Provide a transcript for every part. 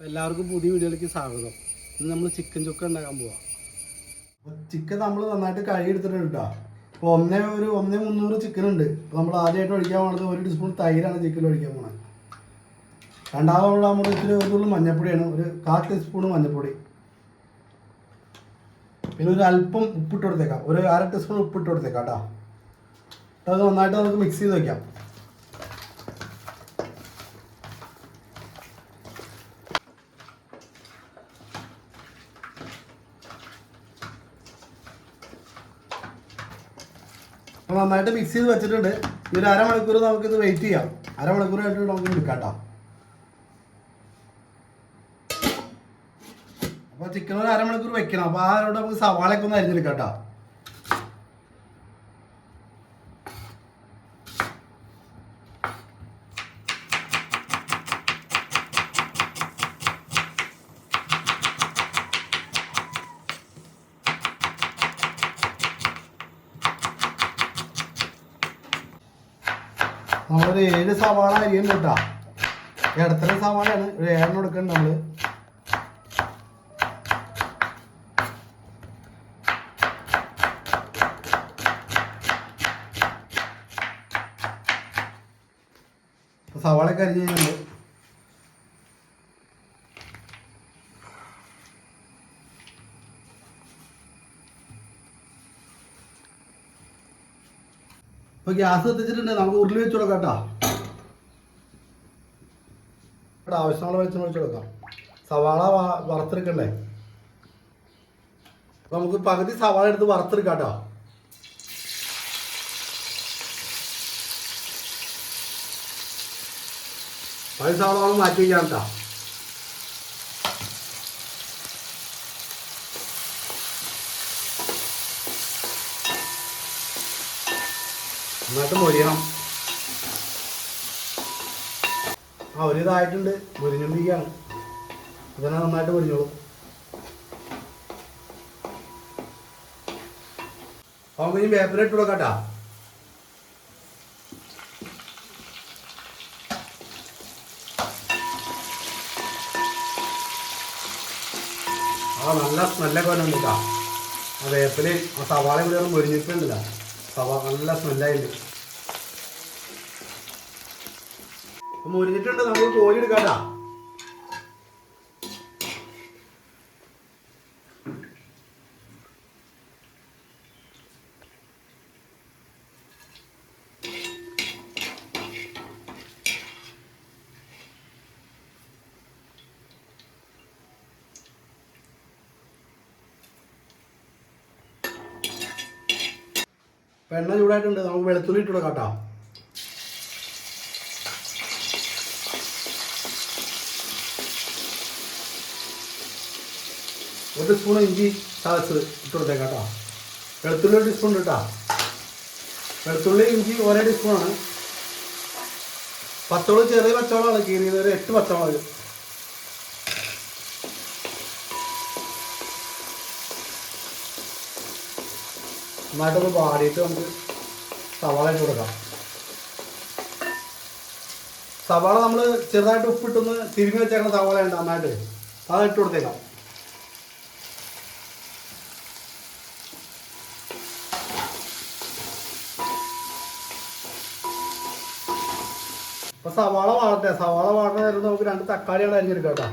എല്ലാവർക്കും പുതിയ വീഡിയോയിലേക്ക് സ്വാഗതം. ഇന്ന് നമ്മൾ ചിക്കൻ ചുക്ക ഉണ്ടാക്കാൻ പോവാം. ചിക്കൻ നമ്മൾ നന്നായിട്ട് കഴുകി എടുത്തിട്ടുണ്ട് കേട്ടോ അപ്പോൾ ഒന്നേ ഒരു ഒന്നേ മുന്നൂറ് ചിക്കൻ ഉണ്ട്. അപ്പോൾ നമ്മൾ ആദ്യമായിട്ട് ഒഴിക്കാൻ പോകുന്നത് ഒരു ടീസ്പൂൺ തൈരാണ് ചിക്കൻ ഒഴിക്കാൻ പോകുന്നത് രണ്ടാമത് നമ്മൾ ഇത്തിരി ഒരു തുള്ളി മഞ്ഞപ്പൊടിയാണ്. ഒരു കാൽ ടീസ്പൂൺ മഞ്ഞപ്പൊടി. പിന്നെ ഒരു അല്പം ഉപ്പിട്ട് കൊടുത്തേക്കാം. ഒരു അര ടീസ്പൂൺ ഉപ്പിട്ട് കൊടുത്തേക്കാം കേട്ടോ അത് നന്നായിട്ട് നമുക്ക് മിക്സ് ചെയ്ത് വെക്കാം. അപ്പോൾ നന്നായിട്ട് മിക്സ് ചെയ്ത് വെച്ചിട്ടുണ്ട്. ഇനി ഒരു അരമണിക്കൂർ നമുക്കിത് വെയിറ്റ് ചെയ്യാം. അരമണിക്കൂറായിട്ട് നമുക്ക് എടുക്കാം കേട്ടോ അപ്പോൾ ചിക്കൻ ഒരു അരമണിക്കൂർ വെക്കണം. അപ്പോൾ ആ നമുക്ക് സവാളയൊക്കെ ഒന്ന് അരിഞ്ഞെടുക്കാം കേട്ടോ നമ്മളൊരു ഏഴ് സവാള അരിയുണ്ട് കേട്ടോ. ഇടത്തരം സവാളയാണ്. ഒരു ഏഴെണ്ണം എടുക്കുന്നുണ്ട് നമ്മൾ. സവാള സവാളയൊക്കെ അരിഞ്ഞ് ഇപ്പൊ ഗ്യാസ് എത്തിച്ചിട്ടുണ്ട് നമുക്ക് ഉരുളി വെച്ച് കൊടുക്കാം കേട്ടോ. ആവശ്യമുള്ള വെളിച്ചം വെച്ച് കൊടുക്കാം. സവാള വറുത്തെടുക്കണ്ടേ? അപ്പൊ നമുക്ക് പകുതി സവാള എടുത്ത് വറുത്തെടുക്കാം കേട്ടോ. പകുതി സവാള മാറ്റി വയ്ക്കാം കേട്ടോ. നന്നായിട്ട് മൊരിയണം. ആ ഒരു ഇതായിട്ടുണ്ട്. മുരിഞ്ഞുകൊണ്ടിരിക്കുകയാണ്. അതന്നെ നന്നായിട്ട് പൊരിഞ്ഞോളൂ നമുക്ക് ഇനി വേപ്പില ഇട്ട് കൊടുക്കട്ടാ. ആ നല്ല സ്മെല്ലൊക്കെ വരുന്നുണ്ട് കേട്ടോ ആ വേപ്പിലയും ആ സവാള കൂടി ഒന്ന് മുരിഞ്ഞിട്ടുണ്ടല്ല. സവാള നല്ല സ്മെല്ലായിട്ടുണ്ട് മുരിഞ്ഞിട്ടുണ്ട് നമുക്ക് കോഴി എടുക്കാട്ടാ. ഇപ്പൊ എണ്ണ ചൂടായിട്ടുണ്ട്. നമുക്ക് വെളുത്തുള്ളി ഇട്ട് കൊടുക്കാം ഒരു സ്പൂൺ ഇഞ്ചി ചതച്ചത് ഇട്ട് കൊടുത്തേക്കാം കേട്ടോ. വെളുത്തുള്ളി ഒരു ടീസ്പൂൺ ഇട്ടാ. വെളുത്തുള്ളി ഇഞ്ചി ഒരേ ടീസ്പൂണാണ് പച്ചമുളക് ചെറിയ പച്ചവളമാണ് കീറിയത് ഒരു എട്ട് പച്ചമുളക്. നന്നായിട്ടൊന്ന് പാടിയിട്ട് നമുക്ക് സവാള ഇട്ട് കൊടുക്കാം. സവാള നമ്മൾ ചെറുതായിട്ട് ഉപ്പിട്ടൊന്ന് തിരുമി വെച്ചേക്കുന്ന സവാള ഉണ്ട് നന്നായിട്ട്? അത് ഇട്ട് കൊടുത്തേക്കാം. അപ്പൊ സവാള വാടട്ടെ. സവാള വാടണ നേരം നമുക്ക് രണ്ട് തക്കാളിയാണ് അരിഞ്ഞെടുക്കാം കേട്ടോ.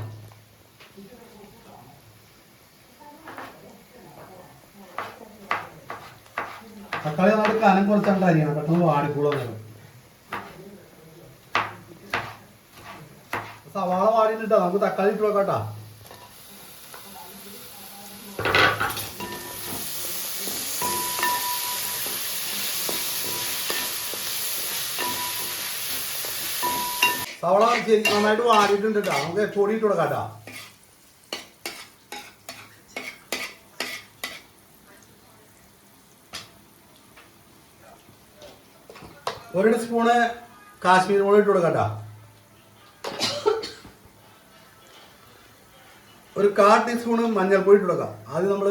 തക്കാളി നമ്മൾ കനം കുറച്ചാണ്ട് അരിയണം. പെട്ടെന്ന് വാടിക്കൂടാ നേരം. സവാള വാടിയിട്ടാ നമുക്ക് തക്കാളി ഇട്ട് വെക്കാട്ടാ. സവാള നന്നായിട്ട് വാടിയിട്ടുണ്ട് കേട്ടോ. നമുക്ക് പൊടി ഇട്ട് ഒരു സ്പൂണ് കാശ്മീർ മുളക് ഇട്ട് കൊടുക്കട്ടാ. ഒരു കാ ടീസ്പൂണ് മഞ്ഞൾപ്പൊടി ഇട്ട് കൊടുക്കാം. ആദ്യം നമ്മൾ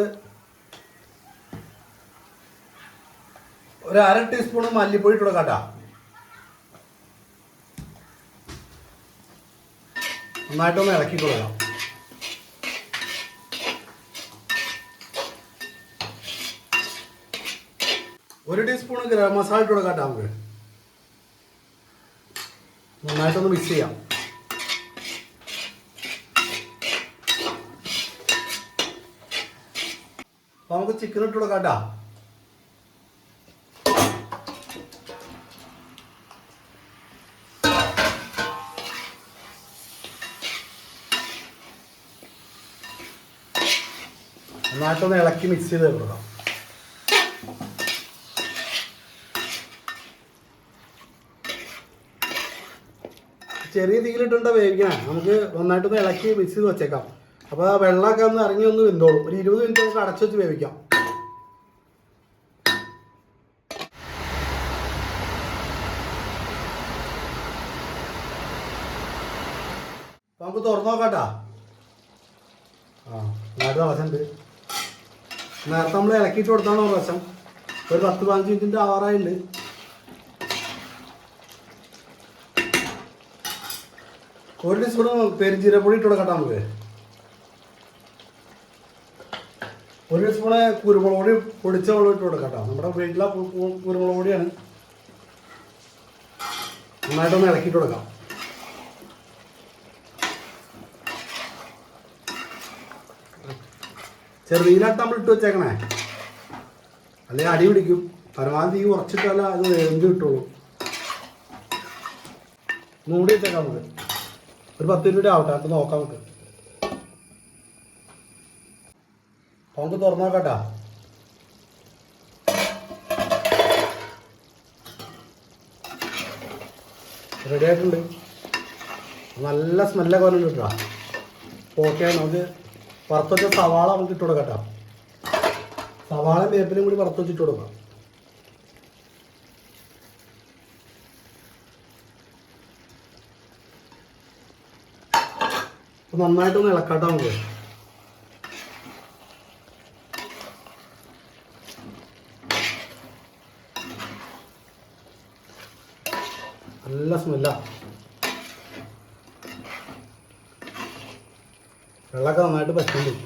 ഒരു അര ടീസ്പൂണ് മല്ലിപ്പൊടി ഇട്ട് കൊടുക്കാട്ടാ. നന്നായിട്ടൊന്ന് ഇളക്കി കൊടുക്കാം. ഒരു ടീസ്പൂൺ ഗരം മസാല ഇട്ട് കൊടുക്കാം കേട്ടോ നമുക്ക്. നന്നായിട്ടൊന്ന് മിക്സ് ചെയ്യാം. അപ്പൊ നമുക്ക് ചിക്കൻ ഇട്ട് കൊടുക്കാം കേട്ടോ നന്നായിട്ടൊന്ന് ഇളക്കി മിക്സ് ചെയ്ത് കൊടുക്കാം. ചെറിയ തീയിലിട്ടുണ്ട് വേവിക്കണം. നമുക്ക് നന്നായിട്ടൊന്ന് ഇളക്കി മിക്സ് ചെയ്ത് വെച്ചേക്കാം. അപ്പോൾ ആ വെള്ളമൊക്കെ ഒന്ന് ഇറങ്ങി ഒന്ന് വെന്തോളും. ഒരു ഇരുപത് മിനിറ്റ് നമുക്ക് അടച്ചു വെച്ച് വേവിക്കാം. നമുക്ക് തുറന്നു നോക്കാട്ടാ. ആ നന്നായിട്ട് തിളച്ചുണ്ട് നേരത്തെ നമ്മൾ ഇളക്കിയിട്ട് കൊടുത്താണ് വശം. ഒരു പത്ത് പതിനഞ്ച് മിനിറ്റിന്റെ ആവാറായിട്ടുണ്ട്. ഒരു ടീസ്പൂൺ പെരിഞ്ചീരപ്പൊടി ഇട്ട് കൊടുക്കട്ടെ നമുക്ക് ഒരു ടീസ്പൂണ് കുരുമുളക് പൊടി പൊടിച്ച വെള്ളം ഇട്ട് കൊടുക്കട്ടോ നമ്മുടെ വീട്ടിലെ കുരുമുളക് പൊടിയാണ്. നന്നായിട്ടൊന്ന് ഇളക്കിയിട്ട് കൊടുക്കാം ചെറുതീലായിട്ട് നമ്മൾ ഇട്ട് വെച്ചേക്കണേ. അല്ലെങ്കിൽ അടി പിടിക്കും. പരമാവധി തീ കുറച്ചിട്ടല്ല അത് എന്ത് കിട്ടുള്ളൂ. മൂടി വെച്ചേക്കാം നമുക്ക്. ഒരു പത്ത് മിനിറ്റ് ആവട്ടെ അത് നോക്കാം നമുക്ക്. നമുക്ക് തുറന്നു നോക്കട്ടാ. റെഡി ആയിട്ടുണ്ട്. നല്ല സ്മെല്ലൊക്കെ വന്നിട്ട് കേട്ടോ. ഓക്കെ നമുക്ക് പുറത്തുവച്ച സവാള നമുക്ക് ഇട്ട് കൊടുക്കട്ടോ കേട്ടോ. സവാള വേപ്പിലും കൂടി പുറത്തുവച്ചിട്ട് വെച്ചിട്ട് കൊടുക്കാം. അപ്പൊ നന്നായിട്ടൊന്ന് ഇളക്കാട്ടോ നമുക്ക്. നല്ല സ്മെല്ല വെള്ളമൊക്കെ നന്നായിട്ട് പറ്റുന്നുണ്ട്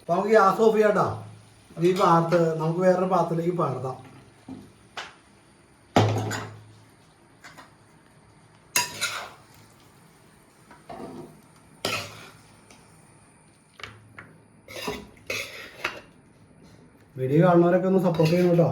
അപ്പൊ നമുക്ക് ഗ്യാസ് ഓഫ് ചെയ്യാട്ടാ. അത് ഈ പാത്രത്ത് നമുക്ക് വേറൊരു പാത്രത്തിലേക്ക് പാർത്താം. വീഡിയോ കാണുന്നവരൊക്കെ ഒന്ന് സപ്പോർട്ട് ചെയ്യണം കേട്ടോ.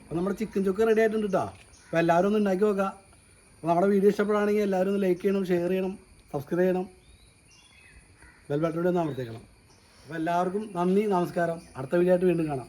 അപ്പോൾ നമ്മുടെ ചിക്കൻ ചുക്ക് റെഡി ആയിട്ടുണ്ട് കേട്ടോ അപ്പോൾ എല്ലാവരും ഒന്ന് ഉണ്ടാക്കി നോക്കുക അപ്പോൾ നമ്മുടെ വീഡിയോ ഇഷ്ടപ്പെടുകയാണെങ്കിൽ എല്ലാവരും ഒന്ന് ലൈക്ക് ചെയ്യണം ഷെയർ ചെയ്യണം സബ്സ്ക്രൈബ് ചെയ്യണം. ബെൽ ബട്ടൺ ഒന്ന് അമർത്തേക്കണം അപ്പോൾ എല്ലാവർക്കും നന്ദി നമസ്കാരം. അടുത്ത വീഡിയോ ആയിട്ട് വീണ്ടും കാണാം.